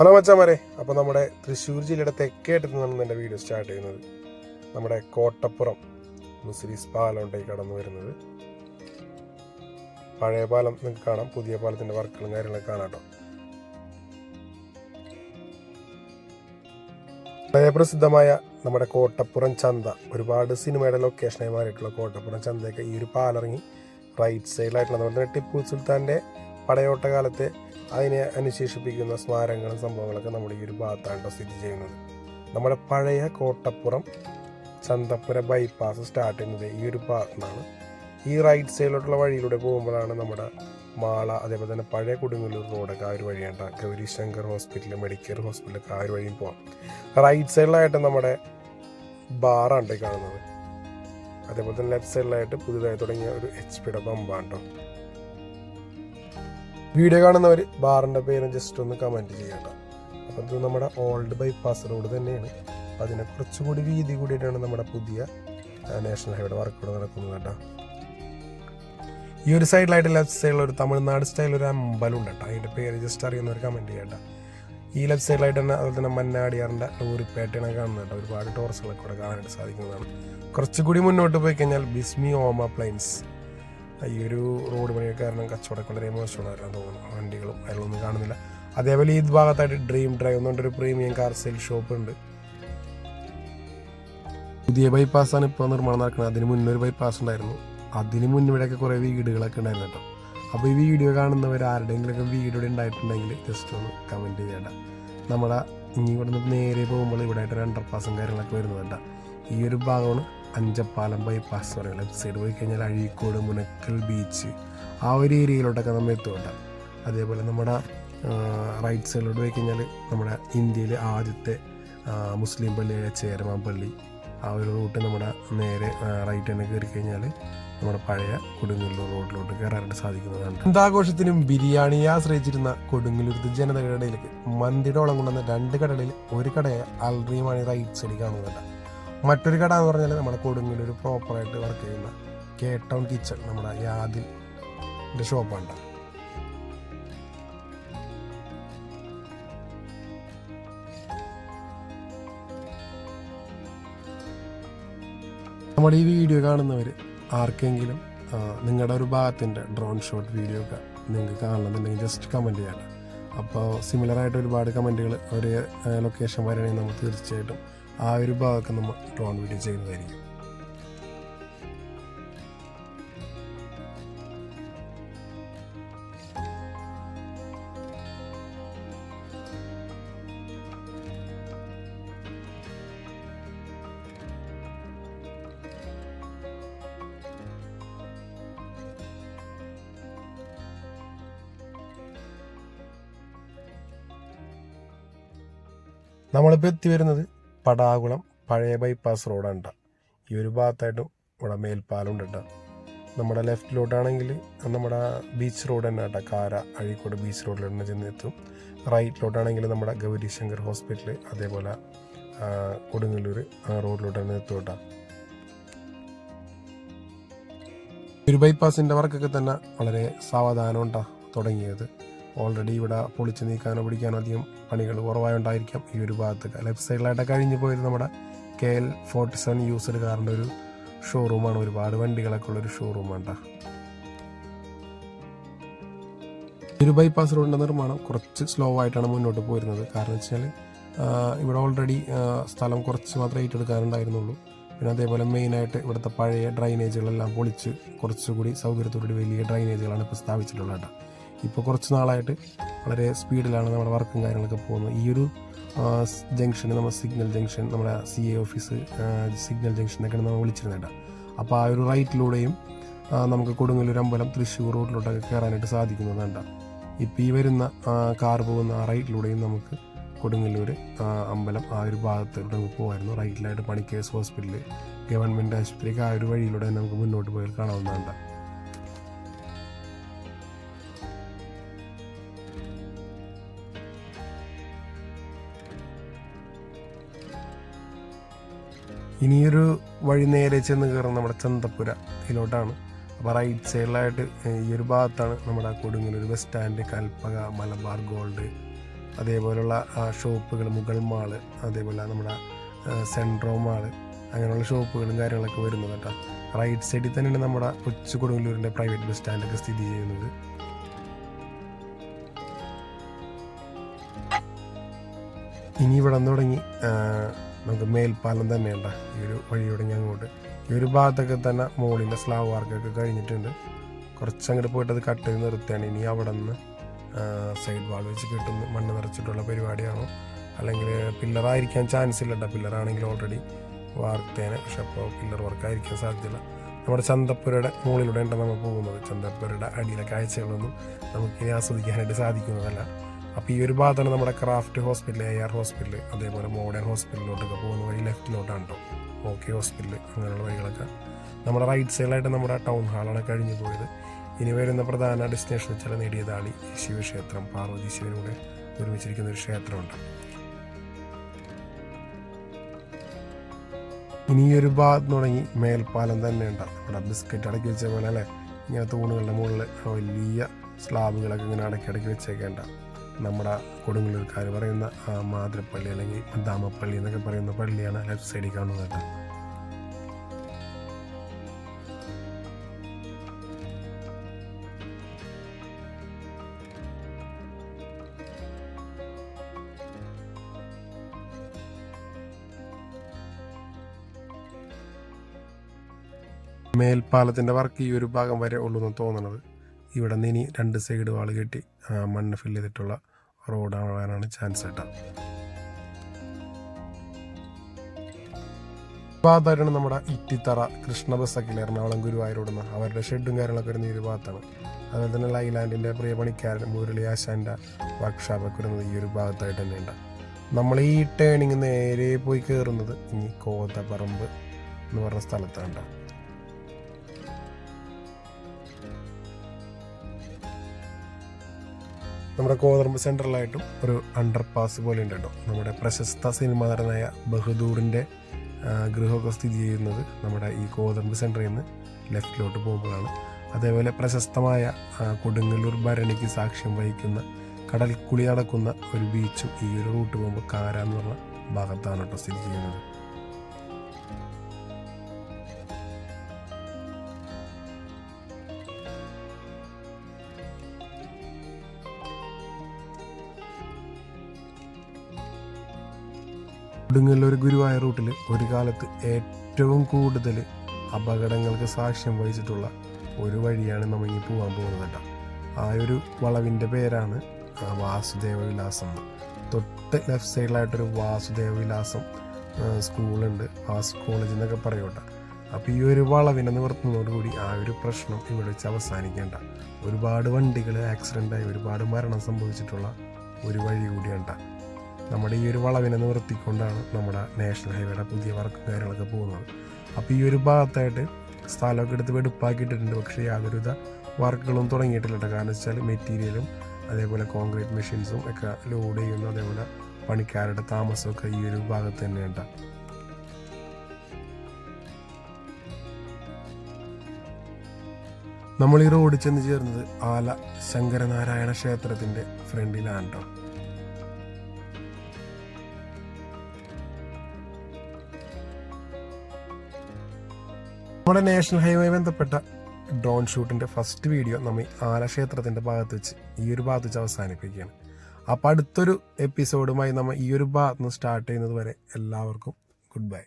Hello മച്ചാമാരെ. അപ്പോൾ നമ്മുടെ തൃശ്ശൂർ ജില്ലയുടെ തെക്കേറ്റത്ത് നിന്നാണ് എന്റെ വീഡിയോ സ്റ്റാർട്ട് ചെയ്യുന്നത്. നമ്മുടെ കോട്ടപ്പുറം മുസ്ലിസ് പാലമുണ്ടായി കടന്നു വരുന്നത്. പഴയ പാലം നിങ്ങൾക്ക് കാണാം. പുതിയ പാലത്തിന്റെ വർക്കുകളും കാര്യങ്ങളൊക്കെ കാണാം കേട്ടോ. പ്രസിദ്ധമായ നമ്മുടെ കോട്ടപ്പുറം ചന്ത. ഒരുപാട് സിനിമയുടെ ലൊക്കേഷനായി മാറിയിട്ടുള്ള കോട്ടപ്പുറം ചന്തയൊക്കെ ഈ ഒരു പാലിറങ്ങി റൈറ്റ് സൈഡിലായിട്ടുള്ള അതുപോലെ തന്നെ ടിപ്പു സുൽത്താന്റെ പടയോട്ട കാലത്തെ അതിനെ അനുശേഷിപ്പിക്കുന്ന സ്മാരകങ്ങളും സംഭവങ്ങളൊക്കെ നമ്മുടെ ഈ ഒരു ഭാഗത്താണ് സ്ഥിതി ചെയ്യുന്നത്. നമ്മുടെ പഴയ കോട്ടപ്പുറം ചന്തപ്പുര ബൈപ്പാസ് സ്റ്റാർട്ട് ചെയ്യുന്നത് ഈ ഒരു ഭാഗത്തു നിന്നാണ്. ഈ റൈറ്റ് സൈഡിലോട്ടുള്ള വഴിയിലൂടെ പോകുമ്പോഴാണ് നമ്മുടെ മാള അതേപോലെ തന്നെ പഴയ കൊടുങ്ങല്ലൂർ റോഡൊക്കെ ആ ഒരു വഴിയാണ് ഗൗരി ശങ്കർ ഹോസ്പിറ്റൽ മെഡിക്കൽ ഹോസ്പിറ്റലൊക്കെ ആ ഒരു വഴിയും പോകാം റൈറ്റ് സൈഡിലായിട്ട് നമ്മുടെ ബാറാണ് കാണുന്നത്. അതേപോലെ തന്നെ ലെഫ്റ്റ് സൈഡിലായിട്ട് പുതുതായി തുടങ്ങിയ ഒരു എച്ച് പിയുടെ പമ്പാണ് കേട്ടോ. വീഡിയോ കാണുന്നവർ ബാറിന്റെ പേര് ജസ്റ്റ് ഒന്ന് കമന്റ് ചെയ്യട്ടോ അപ്പം ഇത് നമ്മുടെ ഓൾഡ് ബൈപ്പാസ് റോഡ് തന്നെയാണ്. അപ്പം അതിനെ കുറച്ചുകൂടി വീതി കൂടിയിട്ടാണ് നമ്മുടെ പുതിയ നാഷണൽ ഹൈവേയുടെ വർക്ക് നടക്കുന്നത് കേട്ടോ. ഈ ഒരു സൈഡിലായിട്ട് ലെഫ്റ്റ് സൈഡിൽ ഒരു തമിഴ്നാട് സ്റ്റൈൽ ഒരു അമ്പലം ഉണ്ട് കേട്ടോ. അതിന്റെ പേര് ജസ്റ്റ് അറിയുന്നവർ കമന്റ് ചെയ്യട്ടോ ഈ ലെഫ്റ്റ് സൈഡിലായിട്ട് തന്നെ അതുപോലെ തന്നെ മന്നാടിയാറിന്റെ ടൂറിപ്പേട്ടയാണ് കാണുന്നത് കേട്ടോ. ഒരുപാട് ടോറസുകളൊക്കെ ഇവിടെ കാണാനായിട്ട് സാധിക്കുന്നതാണ്. കുറച്ചുകൂടി മുന്നോട്ട് പോയി കഴിഞ്ഞാൽ ബിസ്മി ഓമ പ്ലെയിൻസ് ഈ ഒരു റോഡ് പണിയൊക്കെ കാരണം കച്ചവടമൊക്കെ വളരെ മോശമുള്ളവരാണ് തോന്നുന്നു. വണ്ടികളും അതിലൊന്നും കാണുന്നില്ല. അതേപോലെ ഈ ഭാഗത്തായിട്ട് ഡ്രീം ഡ്രൈവ് എന്ന് പറഞ്ഞൊരു പ്രീമിയം കാർ സെയിൽ ഷോപ്പ് ഉണ്ട്. പുതിയ ബൈപ്പാസാണ് ഇപ്പോൾ നിർമ്മാണം നടക്കുന്നത്. അതിന് മുന്നേ ഒരു ബൈപ്പാസ് ഉണ്ടായിരുന്നു. അതിന് മുന്നേ ഇവിടെയൊക്കെ കുറേ വീടുകളൊക്കെ ഉണ്ടായിരുന്നു കേട്ടോ. അപ്പോൾ ഈ വീഡിയോ കാണുന്നവർ ആരുടെയെങ്കിലുമൊക്കെ ഇവിടെ ഉണ്ടായിട്ടുണ്ടെങ്കിൽ ജസ്റ്റ് ഒന്ന് കമന്റ് ചെയ്യേണ്ട. നമ്മുടെ ഇനി ഇവിടെ നിന്ന് നേരെ പോകുമ്പോൾ ഇവിടെ ആയിട്ട് ഒരു അണ്ടർപാസും കാര്യങ്ങളൊക്കെ വരുന്നത് കേട്ടോ ഈ ഒരു ഭാഗമാണ് അഞ്ചപ്പാലം ബൈപ്പാസ് എന്ന് പറയുന്നത് ലെഫ്റ്റ് സൈഡ് പോയി കഴിഞ്ഞാൽ അഴീക്കോട് മുനക്കൽ ബീച്ച് ആ ഒരു ഏരിയയിലോട്ടൊക്കെ നമ്മൾ എത്തുന്നുണ്ട്. അതേപോലെ നമ്മുടെ റൈറ്റ് സൈഡിലോട്ട് പോയി കഴിഞ്ഞാൽ നമ്മുടെ ഇന്ത്യയിലെ ആദ്യത്തെ മുസ്ലിം പള്ളിയായ ചേരമാൻ പള്ളി. ആ ഒരു റൂട്ട് നമ്മുടെ നേരെ റൈറ്റ് തന്നെ കയറി കഴിഞ്ഞാൽ നമ്മുടെ പഴയ കൊടുങ്ങല്ലൂർ റോഡിലോട്ട് കയറാനായിട്ട് സാധിക്കുന്നതാണ്. എന്താഘോഷത്തിനും ബിരിയാണിയെ ആശ്രയിച്ചിരുന്ന കൊടുങ്ങല്ലൂർ ജനതയുടെ ഇടയിലേക്ക് മന്തിയുടെ ഓളം കൊണ്ടുവന്ന രണ്ട് കടകളിൽ ഒരു കടയെ അൽറിയുമാണ് റൈറ്റ് സൈഡിൽ കാണുന്നുണ്ട്. മറ്റൊരു കട എന്ന് പറഞ്ഞാൽ നമ്മുടെ കൊടുങ്ങല്ലൂർ പ്രോപ്പറായിട്ട് വർക്ക് ചെയ്യുന്ന കെ ടൗൺ കിച്ചൺ നമ്മുടെ യാദിന്റെ ഷോപ്പാണ് നമ്മുടെ ഈ വീഡിയോ കാണുന്നവർ ആർക്കെങ്കിലും നിങ്ങളുടെ ഒരു ഭാഗത്തിന്റെ ഡ്രോൺ ഷോട്ട് വീഡിയോ ഒക്കെ നിങ്ങൾക്ക് കാണണമെന്നുണ്ടെങ്കിൽ ജസ്റ്റ് കമന്റ് ചെയ്യണം അപ്പോൾ സിമിലറായിട്ട് ഒരുപാട് കമന്റുകൾ ഒരേ ലൊക്കേഷൻ വരണമെങ്കിൽ നമുക്ക് തീർച്ചയായിട്ടും ആ ഒരു ഭാഗമൊക്കെ നമ്മൾ ഡ്രോൺ വീഡിയോ ചെയ്യുന്നതായിരിക്കും. നമ്മളിപ്പോൾ എത്തി വരുന്നത് പടാകുളം പഴയ ബൈപ്പാസ് റോഡാണ് കേട്ടോ. ഈ ഒരു ഭാഗത്തായിട്ട് ഇവിടെ മേൽപ്പാലം ഉണ്ട് കേട്ടോ. നമ്മുടെ ലെഫ്റ്റിലോട്ടാണെങ്കിൽ നമ്മുടെ ബീച്ച് റോഡ് തന്നെ കേട്ടോ. കാര അഴീക്കോട് ബീച്ച് റോഡിൽ തന്നെ ചെന്ന് എത്തും. റൈറ്റിലോട്ടാണെങ്കിൽ നമ്മുടെ ഗൗരിശങ്കർ ഹോസ്പിറ്റൽ അതേപോലെ കൊടുങ്ങല്ലൂർ ആ റോഡിലോട്ട് തന്നെ എത്തും കേട്ടോ. ഒരു ബൈപ്പാസിന്റെ വർക്കൊക്കെ തന്നെ വളരെ സാവധാനം ഉണ്ടാ തുടങ്ങിയത്. ഓൾറെഡി ഇവിടെ പൊളിച്ച് നീക്കാനോ പിടിക്കാനോ അധികം പണികൾ കുറവായോണ്ടായിരിക്കാം ഈ ഒരു ഭാഗത്ത്. ലെഫ്റ്റ് സൈഡിലായിട്ട് കഴിഞ്ഞ് പോയത് നമ്മുടെ K L forty seven used കാറിന്റെ ഒരു ഷോറൂമാണ് ഒരുപാട് വണ്ടികളൊക്കെ ഉള്ള ഒരു ഷോറൂമാണ് കേട്ടോ ഒരു ബൈപ്പാസ് റോഡിന്റെ നിർമ്മാണം കുറച്ച് സ്ലോ ആയിട്ടാണ് മുന്നോട്ട് പോയിരുന്നത്. കാരണം വെച്ചാൽ ഇവിടെ ഓൾറെഡി സ്ഥലം കുറച്ച് മാത്രമേ ഏറ്റെടുക്കാറുണ്ടായിരുന്നുള്ളൂ പിന്നെ അതേപോലെ മെയിനായിട്ട് ഇവിടുത്തെ പഴയ ഡ്രൈനേജുകളെല്ലാം പൊളിച്ച് കുറച്ചുകൂടി സൗകര്യത്തോടുകൂടി വലിയ ഡ്രൈനേജുകളാണ് ഇപ്പോൾ സ്ഥാപിച്ചിട്ടുള്ളത് ഇപ്പോൾ കുറച്ച് നാളായിട്ട് വളരെ സ്പീഡിലാണ് നമ്മുടെ വർക്കും കാര്യങ്ങളൊക്കെ പോകുന്നത്. ഈ ഒരു ജംഗ്ഷൻ നമ്മൾ സിഗ്നൽ ജംഗ്ഷൻ നമ്മുടെ C A office signal junction എന്നൊക്കെയാണ് നമ്മൾ വിളിച്ചിരുന്നത് അപ്പോൾ ആ ഒരു റൈറ്റിലൂടെയും നമുക്ക് കൊടുങ്ങല്ലൂർ അമ്പലം തൃശ്ശൂർ റോഡിലോട്ടൊക്കെ കയറാനായിട്ട് സാധിക്കുന്നതാണ് ഇപ്പോൾ ഈ വരുന്ന കാർ പോകുന്ന ആ റൈറ്റിലൂടെയും നമുക്ക് കൊടുങ്ങല്ലൂർ അമ്പലം ആ ഒരു ഭാഗത്തോട്ട് നമുക്ക് പോകുമായിരുന്നു. റൈറ്റിലായിട്ട് പണിക്കേഴ്സ് ഹോസ്പിറ്റൽ ഗവൺമെന്റ് ആശുപത്രിക്ക് ആ ഒരു വഴിയിലൂടെ നമുക്ക് മുന്നോട്ട് പോയാൽ കാണാവുന്നതാണ് ഇനിയൊരു വഴി നേരെ ചെന്ന് കയറുന്ന നമ്മുടെ ചന്തപ്പുര ഇതിലോട്ടാണ്. അപ്പോൾ റൈറ്റ് സൈഡിലായിട്ട് ഈ ഒരു ഭാഗത്താണ് നമ്മുടെ Kodungallur. Bus stand Kalpaka Malabar gold അതേപോലെയുള്ള ഷോപ്പുകൾ മുഗൾ മാൾ അതേപോലെ നമ്മുടെ സെൻട്രോ മാൾ അങ്ങനെയുള്ള ഷോപ്പുകളും കാര്യങ്ങളൊക്കെ വരുന്നത് കേട്ടോ. റൈറ്റ് സൈഡിൽ തന്നെയാണ് നമ്മുടെ കൊച്ചു കൊടുങ്ങല്ലൂരിന്റെ പ്രൈവറ്റ് ബസ് സ്റ്റാൻഡൊക്കെ സ്ഥിതി ചെയ്യുന്നത്. ഇനി ഇവിടെ നിന്ന് തുടങ്ങി നമുക്ക് മേൽപ്പാലം തന്നെയുണ്ട്. ഈ ഒരു വഴിയോടെ ഞാൻ അങ്ങോട്ട്. ഈ ഒരു ഭാഗത്തൊക്കെ തന്നെ മുകളിലെ സ്ലാവ് വർക്കൊക്കെ കഴിഞ്ഞിട്ടുണ്ട്. കുറച്ചങ്ങോട്ട് പോയിട്ട് അത് കട്ട് ചെയ്ത് നിർത്തുകയാണ് ഇനി അവിടെ നിന്ന് സൈഡ് വാൾ വെച്ച് കിട്ടുന്ന മണ്ണ് നിറച്ചിട്ടുള്ള പരിപാടിയാണോ? അല്ലെങ്കിൽ പില്ലറായിരിക്കാൻ ചാൻസ് ഇല്ല കേട്ടോ പില്ലറാണെങ്കിൽ ഓൾറെഡി വാർത്തേനെ. പക്ഷെ അപ്പോൾ പില്ലർ വർക്കായിരിക്കാൻ സാധ്യതയില്ല. നമ്മുടെ ചന്തപ്പുരയുടെ മുകളിലൂടെ ഉണ്ട് നമ്മൾ പോകുന്നത്. ചന്തപ്പുരയുടെ അടിയിലെ കാഴ്ചകളൊന്നും നമുക്കിനി ആസ്വദിക്കാനായിട്ട് സാധിക്കുന്നതല്ല. അപ്പോൾ ഈ ഒരു ഭാഗത്താണ് നമ്മുടെ craft hospital A R hospital അതേപോലെ മോഡേൺ ഹോസ്പിറ്റലിലോട്ടൊക്കെ പോകുന്ന വഴി ലെഫ്റ്റിലോട്ടാണ് കേട്ടോ ഓക്കെ ഹോസ്പിറ്റൽ അങ്ങനെയുള്ള വഴികളൊക്കെ. നമ്മുടെ റൈറ്റ് സൈഡിലായിട്ട് നമ്മുടെ ടൗൺ ഹാളാണ് കഴിഞ്ഞു പോയത്. ഇനി വരുന്ന പ്രധാന ഡെസ്റ്റിനേഷൻ വെച്ചാൽ നേടിയതാണ് ഈ ശിവക്ഷേത്രം പാർവതി ശിവനൂടെ ഒരുമിച്ചിരിക്കുന്ന ഒരു ക്ഷേത്രമുണ്ട്. ഇനി ഈ ഒരു ഭാഗത്ത് തുടങ്ങി മേൽപ്പാലം തന്നെ ഉണ്ടാവും നമ്മുടെ ബിസ്ക്കറ്റ് അടക്കി വെച്ച പോലെ അല്ലേ? ഇങ്ങനെ തൂണുകളുടെ മുകളിൽ വലിയ സ്ലാബുകളൊക്കെ ഇങ്ങനെ അടക്കി അടക്കി വെച്ചേക്കേണ്ട. നമ്മുടെ കൊടുങ്ങല്ലൂർക്കാർ പറയുന്ന മാതൃപ്പള്ളി അല്ലെങ്കിൽ ദാമപ്പള്ളി എന്നൊക്കെ പറയുന്ന പള്ളിയാണ് ലെഫ്റ്റ് സൈഡിൽ കാണുന്നത് മേൽപ്പാലത്തിന്റെ വർക്ക് ഈ ഒരു ഭാഗം വരെ ഉള്ളൂ എന്ന് തോന്നുന്നത് ഇവിടെ നിന്ന് ഇനി രണ്ട് സൈഡ് വാൾ കെട്ടി മണ്ണ് ഫില്ല് ചെയ്തിട്ടുള്ള റോഡാവാനാണ് ചാൻസ് കേട്ടോ ഭാഗത്തായിട്ടാണ് നമ്മുടെ ഇറ്റിത്തറ കൃഷ്ണ ബസ്സൊക്കെ എറണാകുളം ഗുരുവായൂരോടുന്ന അവരുടെ ഷെഡും കാര്യങ്ങളൊക്കെ വരുന്ന ഈ ഭാഗത്താണ്. അതുപോലെ തന്നെ ലൈലാൻഡിന്റെ പ്രിയപണിക്കാരൻ മുരളി ആശാന്റെ വർക്ക്ഷോപ്പൊക്കെ വരുന്നത് ഈ ഒരു ഭാഗത്തായിട്ട് തന്നെയുണ്ട്. നമ്മൾ ഈ ടേണിങ് നേരെ പോയി കയറുന്നത് ഇനി കോതപ്പറമ്പ് എന്ന് പറഞ്ഞ സ്ഥലത്താണ് നമ്മുടെ കോതർമ്പ് സെൻട്രലായിട്ടും ഒരു അണ്ടർ പാസ് പോലെ ഉണ്ട് കേട്ടോ നമ്മുടെ പ്രശസ്ത സിനിമാ നടനായ ബഹദൂറിന്റെ ഗൃഹമൊക്കെ സ്ഥിതി ചെയ്യുന്നത് നമ്മുടെ ഈ കോതർമ്പ് സെന്ററിൽ നിന്ന് ലെഫ്റ്റിലോട്ട് പോകുമ്പോഴാണ്. അതേപോലെ പ്രശസ്തമായ കൊടുങ്ങല്ലൂർ ഭരണിക്ക് സാക്ഷ്യം വഹിക്കുന്ന കടൽക്കുളി നടക്കുന്ന ഒരു ബീച്ചും ഈ ഒരു റൂട്ട് പോകുമ്പോൾ കാരാന്നുള്ള ഭാഗത്താണ് കേട്ടോ സ്ഥിതി ചെയ്യുന്നത്. കൊടുങ്ങല്ലൂർ ഗുരുവായ റൂട്ടിൽ ഒരു കാലത്ത് ഏറ്റവും കൂടുതൽ അപകടങ്ങൾക്ക് സാക്ഷ്യം വഹിച്ചിട്ടുള്ള ഒരു വഴിയാണ് നമ്മൾ ഇനി പോകാൻ പോകുന്നത് കേട്ടോ. ആ ഒരു വളവിന്റെ പേരാണ് വാസുദേവ വിലാസം തൊട്ട് ലെഫ്റ്റ് സൈഡിലായിട്ടൊരു വാസുദേവ വിലാസം സ്കൂളുണ്ട്. വാസ് കോളേജ് എന്നൊക്കെ പറയും അപ്പോൾ ഈ ഒരു വളവിനെ നിവർത്തുന്നതോടുകൂടി ആ ഒരു പ്രശ്നം ഇവിടെ വെച്ച് അവസാനിക്കേണ്ട ഒരുപാട് വണ്ടികൾ ആക്സിഡന്റായി ഒരുപാട് മരണം സംഭവിച്ചിട്ടുള്ള ഒരു വഴി കൂടിയാണ്. നമ്മുടെ ഈ ഒരു വളവിനെ നിവർത്തിക്കൊണ്ടാണ് നമ്മുടെ നാഷണൽ ഹൈവേയുടെ പുതിയ വർക്കും കാര്യങ്ങളൊക്കെ പോകുന്നത്. അപ്പോൾ ഈ ഒരു ഭാഗത്തായിട്ട് സ്ഥലമൊക്കെ എടുത്ത് വെടുപ്പാക്കിയിട്ടുണ്ട് പക്ഷേ യാതൊരുവിധ വർക്കുകളും തുടങ്ങിയിട്ടില്ല കാരണം വെച്ചാൽ മെറ്റീരിയലും അതേപോലെ കോൺക്രീറ്റ് മെഷീൻസും ഒക്കെ ലോഡ് ചെയ്യുന്നു. അതേപോലെ പണിക്കാരുടെ താമസമൊക്കെ ഈ ഒരു ഭാഗത്ത് തന്നെയുണ്ട് നമ്മൾ ഈ റോഡ് ചെന്ന് ചേർന്നത് ആല ശങ്കരനാരായണ ക്ഷേത്രത്തിന്റെ ഫ്രണ്ടിലാണ് കേട്ടോ. നമ്മുടെ നാഷണൽ ഹൈവേ ബന്ധപ്പെട്ട ഡ്രോൺ ഷൂട്ടിന്റെ ഫസ്റ്റ് വീഡിയോ നമ്മൾ ആല ക്ഷേത്രത്തിന്റെ ഭാഗത്ത് വെച്ച് ഈ ഒരു ഭാഗത്ത് വെച്ച് അവസാനിപ്പിക്കുകയാണ്. അപ്പോൾ അടുത്തൊരു എപ്പിസോഡുമായി നമ്മൾ ഈ ഒരു ഭാഗത്ത് നിന്ന് സ്റ്റാർട്ട് ചെയ്യുന്നത് വരെ എല്ലാവർക്കും ഗുഡ് ബൈ